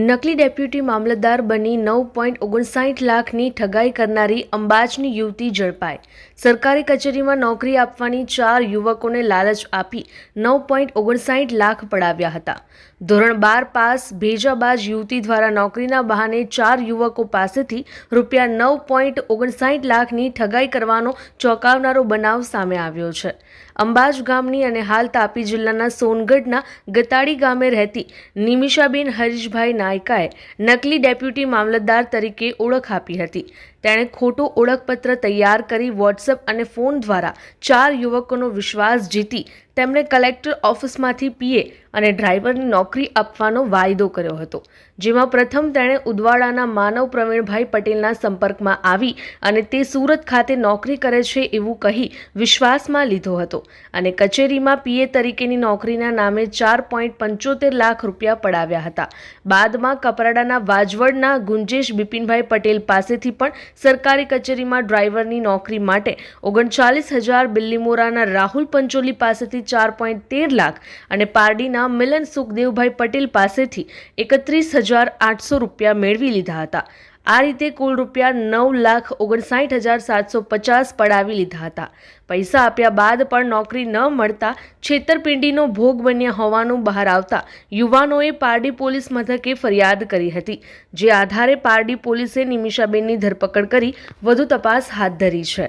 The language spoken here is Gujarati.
નકલી ડેપ્યુટી મામલતદાર બની નવ પોઈન્ટ ઓગણસાઠ લાખની ઠગાઈ કરનારી અંબાજની યુવતી ઝડપાઈ. સરકારી કચેરીમાં નોકરી આપવાની ચાર યુવકોને લાલચ આપી નવ પોઈન્ટ ઓગણસાઠ લાખ પડાવ્યા હતા. ધોરણ બાર પાસ ભેજાબાજ યુવતી દ્વારા નોકરીના બહાને ચાર યુવકો પાસેથી રૂપિયા નવ પોઈન્ટ ઓગણસાઠ લાખની ઠગાઈ કરવાનો ચોંકાવનારો બનાવ સામે આવ્યો છે. અંબાજ ગામની અને હાલ તાપી જિલ્લાના સોનગઢના ગતાડી ગામે રહેતી નિમિષાબેન હરીશભાઈ નાયકાએ નકલી ડેપ્યુટી મામલતદાર તરીકે ઓળખ આપી હતી. તેણે ખોટું ઓળખપત્ર તૈયાર કરી વોટ્સએપ અને ફોન દ્વારા ચાર યુવકોનો વિશ્વાસ જીતી તેમને કલેક્ટર ઓફિસમાંથી પીએ અને ડ્રાઈવરની નોકરી આપવાનો વાયદો કર્યો હતો, જેમાં પ્રથમ તેણે ઉદવાડાના માનવ પ્રવીણભાઈ પટેલના સંપર્કમાં આવી અને તે સુરત ખાતે નોકરી કરે છે એવું કહી વિશ્વાસમાં લીધો હતો અને કચેરીમાં પીએ તરીકેની નોકરીના નામે ચાર પોઈન્ટ પંચોતેર લાખ રૂપિયા પડાવ્યા હતા. બાદમાં કપરાડાના વાજવડના ગુંજેશ બિપિનભાઈ પટેલ પાસેથી પણ સરકારી કચેરીમાં ડ્રાઈવરની નોકરી માટે ઓગણચાલીસ હજાર બિલ્લીમોરાના રાહુલ પંચોલી પાસેથી ચાર પોઈન્ટ તેર લાખ અને પારડીના મિલન સુખદેવભાઈ પટેલ પાસેથી એકત્રીસ હજાર આઠસો રૂપિયા મેળવી લીધા હતા. આ રીતે કુલ રૂપિયા નવ લાખ ઓગણસાઠ હજાર સાતસો પચાસ પડાવી લીધા હતા. પૈસા આપ્યા બાદ પણ નોકરી ન મળતા છેતરપિંડીનો ભોગ બન્યા હોવાનું બહાર આવતા યુવાનોએ પારડી પોલીસ મથકે ફરિયાદ કરી હતી. જે આધારે પારડી પોલીસે નિમિષાબેનની ધરપકડ કરી વધુ તપાસ હાથ ધરી છે.